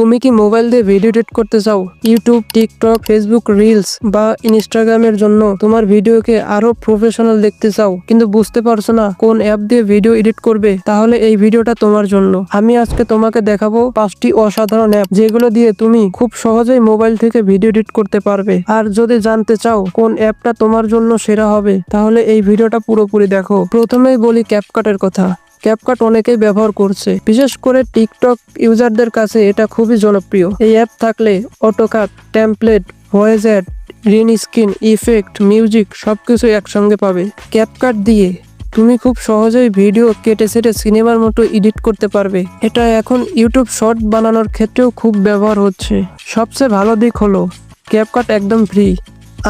তুমি কি মোবাইল দিয়ে ভিডিও এডিট করতে চাও? ইউটিউব টিকটক ফেসবুক রিলস বা ইনস্টাগ্রামের জন্য তোমার ভিডিওকে আরও প্রফেশনাল দেখতে চাও। কিন্তু বুঝতে পারছ না কোন অ্যাপ দিয়ে ভিডিও এডিট করবে? তাহলে এই ভিডিওটা তোমার জন্য। আমি আজকে তোমাকে দেখাবো পাঁচটি অসাধারণ অ্যাপ যেগুলো দিয়ে তুমি খুব সহজেই মোবাইল থেকে ভিডিও এডিট করতে পারবে। আর যদি জানতে চাও কোন অ্যাপটা তোমার জন্য সেরা হবে, তাহলে এই ভিডিওটা পুরোপুরি দেখো। প্রথমেই বলি ক্যাপকাটের কথা। ক্যাপকাট অনেকেই ব্যবহার করছে। বিশেষ করে টিকটক ইউজারদের কাছে এটা খুবই জনপ্রিয়। এই অ্যাপ থাকলে autocut template voice add green screen effect music সবকিছু একসঙ্গে পাবে। ক্যাপকাট দিয়ে তুমি খুব সহজেই ভিডিও কেটে সেটে সিনেমার মতো এডিট করতে পারবে। এটা এখন ইউটিউব শর্ট বানানোর ক্ষেত্রেও খুব ব্যবহার হচ্ছে। সবচেয়ে ভালো দিক হলো ক্যাপকাট একদম ফ্রি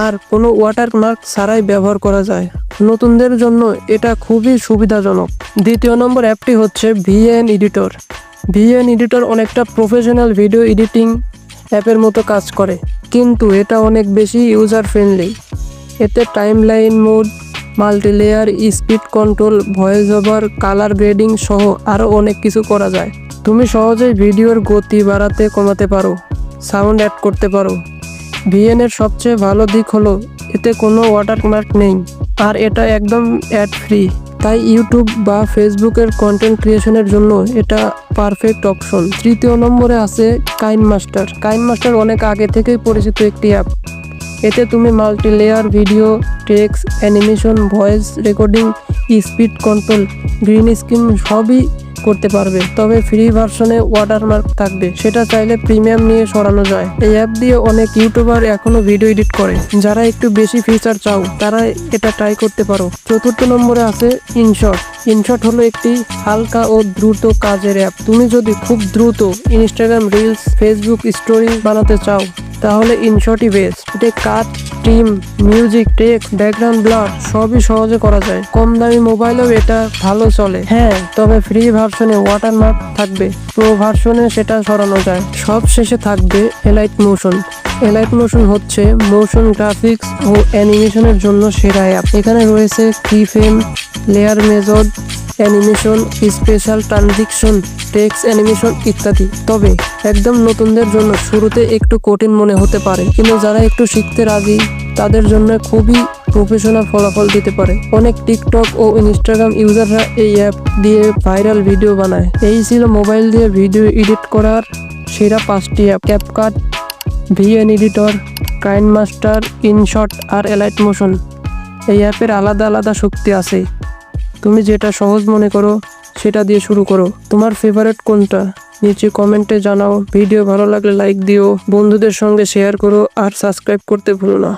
আর কোনো ওয়াটারমার্ক ছাড়াই ব্যবহার করা যায়। নতুনদের জন্য এটা খুবই সুবিধাজনক। দ্বিতীয় নম্বর অ্যাপটি হচ্ছে ভিএন এডিটর। ভিএন এডিটর অনেকটা প্রফেশনাল ভিডিও এডিটিং অ্যাপের মতো কাজ করে, কিন্তু এটা অনেক বেশি ইউজার ফ্রেন্ডলি এতে timeline mode multilayer speed control voice over colour grading সহ আরও অনেক কিছু করা যায়। তুমি সহজেই ভিডিওর গতি বাড়াতে, কমাতে পারো সাউন্ড অ্যাড করতে পারো। ভিএন এর সবচেয়ে ভালো দিক হলো, এতে কোনো ওয়াটারমার্ক নেই। আর এটা একদম অ্যাড ফ্রি তাই ইউটিউব বা ফেসবুকের কন্টেন্ট ক্রিয়েশনের জন্য এটা পারফেক্ট অপশন তৃতীয় নম্বরে আছে কাইন মাস্টার কাইন মাস্টার অনেক আগে থেকেই পরিচিত একটি অ্যাপ এতে তুমি multilayer video text animation voice recording speed control green screen সবই করতে পারবে। তবে ফ্রি ভার্সনে ওয়াটারমার্ক থাকবে। সেটা চাইলে প্রিমিয়াম নিয়ে সরানো যায়। এই অ্যাপ দিয়ে অনেক ইউটিউবার এখনও ভিডিও এডিট করে। যারা একটু বেশি ফিচার চাও, তারা এটা ট্রাই করতে পারো। চতুর্থ নম্বরে আছে ইনশট ইনশট হলো একটি হালকা ও দ্রুত কাজের অ্যাপ তুমি যদি খুব দ্রুত ইনস্টাগ্রাম রিলস ফেসবুক স্টোরি বানাতে চাও, তাহলে ইনশটই বেস্ট এতে cut trim music, text, background blur সবই সহজে করা যায়। কম দামি মোবাইলেও এটা ভালো চলে। হ্যাঁ তবে ফ্রি ভার্সনে ওয়াটার ওয়াটারমার্ক থাকবে। প্রো ভার্সনে সেটা সরানো যায়। সব শেষে থাকবে এলাইট মোশন এলাইট মোশন হচ্ছে মোশন গ্রাফিক্স ও অ্যানিমেশনের জন্য সেরা অ্যাপ এখানে রয়েছে key frame layer major animation, special transition, text animation ইত্যাদি। তবে একদম নতুনদের জন্য শুরুতে একটু কঠিন মনে হতে পারে। কিন্তু যারা একটু শিখতে রাজি, তাদের জন্য খুবই প্রফেশনাল ফলাফল দিতে পারে। অনেক টিকটক ও ইনস্টাগ্রাম ইউজাররা এই অ্যাপ দিয়ে ভাইরাল ভিডিও বানায়। এই ছিল মোবাইল দিয়ে ভিডিও এডিট করার সেরা পাঁচটি app. CapCut VN editor KineMaster InShot আর এলাইট মোশন এই অ্যাপের আলাদা আলাদা শক্তি আছে। তুমি যেটা সহজ মনে করো, সেটা দিয়ে শুরু করো। তোমার ফেভারেট কোনটা? নিচে কমেন্টে জানাও। ভিডিও ভালো লাগলে লাইক দিও। বন্ধুদের সঙ্গে শেয়ার করো। আর সাবস্ক্রাইব করতে ভুলো না।